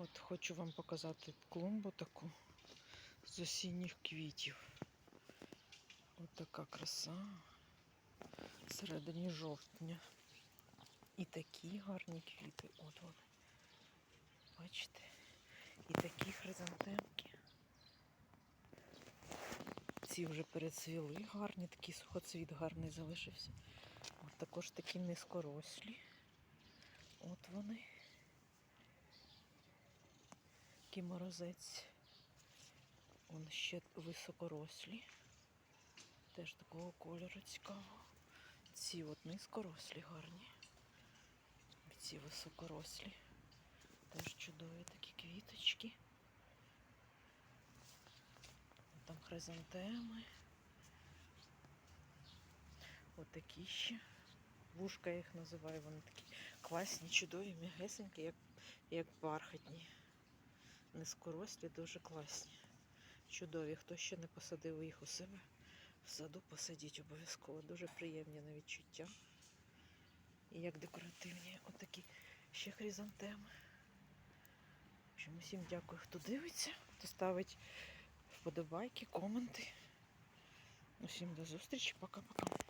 От хочу вам показати клумбу таку з осінніх квітів. От така краса. Середині жовтня. І такі гарні квіти. От вони. Бачите? І такі хризантемки. Ці вже перецвіли гарні, такий сухоцвіт гарний залишився. От також такі низькорослі. От вони. Такий морозець. Он ще високорослі. Теж такого кольору цікавого. Ці от низькорослі гарні. Ці високорослі. Теж чудові такі квіточки. Там хризантеми. От ще. Вушка я їх називаю, вони такі класні, чудові, м'ягесенькі, як, як бархатні. Низькорослі, дуже класні. Чудові. Хто ще не посадив їх у себе в саду, посадіть обов'язково. Дуже приємні на відчуття. І як декоративні. Отакі ще хризантеми. Общем, усім дякую, хто дивиться, хто ставить вподобайки, коменти. Усім до зустрічі. Пока-пока.